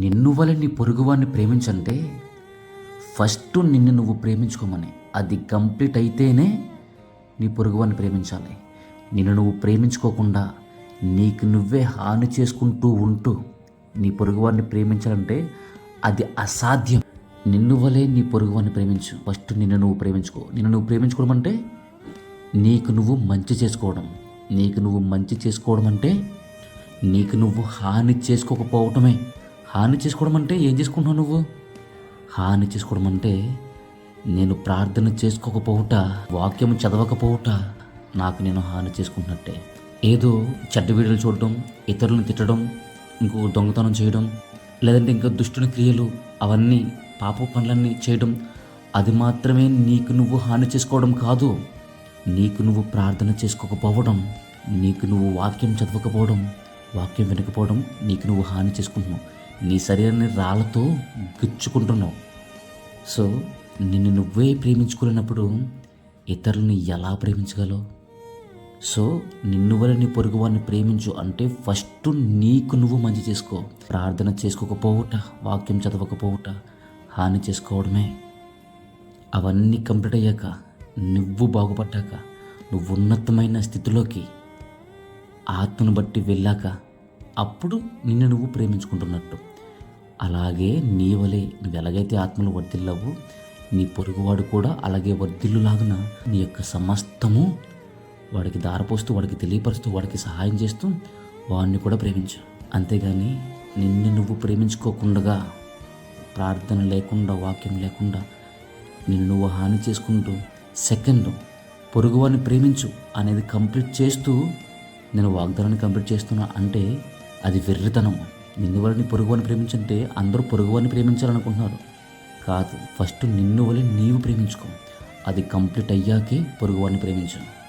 నిన్ను వల్ల నీ పొరుగువాడిని ప్రేమించంటే ఫస్ట్ నిన్ను నువ్వు ప్రేమించుకోమని. అది కంప్లీట్ అయితేనే నీ పొరుగువాడిని ప్రేమించాలి. నిన్ను నువ్వు ప్రేమించుకోకుండా నీకు నువ్వే హాని చేసుకుంటూ ఉంటూ నీ పొరుగువాడిని ప్రేమించాలంటే అది అసాధ్యం. నిన్ను వలే నీ పొరుగువాడిని ప్రేమించు. ఫస్ట్ నిన్ను నువ్వు ప్రేమించుకో. నిన్ను నువ్వు ప్రేమించుకోవడం అంటే నీకు నువ్వు మంచి చేసుకోవడం. నీకు నువ్వు మంచి చేసుకోవడం అంటే నీకు నువ్వు హాని చేసుకోకపోవటమే. హాని చేసుకోవడం అంటే ఏం చేసుకుంటున్నావు నువ్వు? హాని చేసుకోవడం అంటే నేను ప్రార్థన చేసుకోకపోవుట వాక్యం చదవకపోవుట నాకు నేను హాని చేసుకుంటున్నట్టే. ఏదో చెడ్డ వీడియోలు చూడడం ఇతరులను తిట్టడం ఇంకో దొంగతనం చేయడం లేదంటే ఇంకా దుష్టుని క్రియలు అవన్నీ పాప పనులన్నీ చేయడం అది మాత్రమే నీకు నువ్వు హాని చేసుకోవడం కాదు. నీకు నువ్వు ప్రార్థన చేసుకోకపోవడం నీకు నువ్వు వాక్యం చదవకపోవడం వాక్యం వినకపోవడం నీకు నువ్వు హాని చేసుకుంటున్నావు. నీ శరీరాన్ని రాళ్ళతో గుచ్చుకుంటున్నావు. సో నిన్ను నువ్వే ప్రేమించుకోలేనప్పుడు ఇతరులని ఎలా ప్రేమించగలవు? సో నిన్ను వల్ల నీ పొరుగు వారిని ప్రేమించు అంటే ఫస్ట్ నీకు నువ్వు మంచి చేసుకో. ప్రార్థన చేసుకోకపోవుట వాక్యం చదవకపోవుట హాని చేసుకోవడమే. అవన్నీ కంప్లీట్ అయ్యాక నువ్వు బాగుపడ్డాక నువ్వు ఉన్నతమైన స్థితిలోకి ఆత్మను బట్టి వెళ్ళాక అప్పుడు నిన్ను నువ్వు ప్రేమించుకుంటున్నట్టు. అలాగే నీ వలే నువ్వు ఎలాగైతే ఆత్మలు వర్దిల్లవు నీ పొరుగువాడు కూడా అలాగే వర్ధిల్లులాగున నీ యొక్క సమస్తము వాడికి దారపోస్తూ వాడికి తెలియపరుస్తూ వాడికి సహాయం చేస్తూ వాడిని కూడా ప్రేమించు. అంతేగాని నిన్ను నువ్వు ప్రేమించుకోకుండా ప్రార్థన లేకుండా వాక్యం లేకుండా నిన్ను నువ్వు హాని చేసుకుంటూ సెకండ్ పొరుగువాడిని ప్రేమించు అనేది కంప్లీట్ చేస్తూ నేను వాగ్దానాన్ని కంప్లీట్ చేస్తున్నా అంటే అది వెర్రితనం. నిన్ను వలని పొరుగువని ప్రేమించంటే అందరూ పొరుగువని ప్రేమించాలనుకుంటున్నారు. కాదు ఫస్ట్ నిన్ను వల్ల నీవు ప్రేమించుకో. అది కంప్లీట్ అయ్యాకే పొరుగువాడిని ప్రేమించు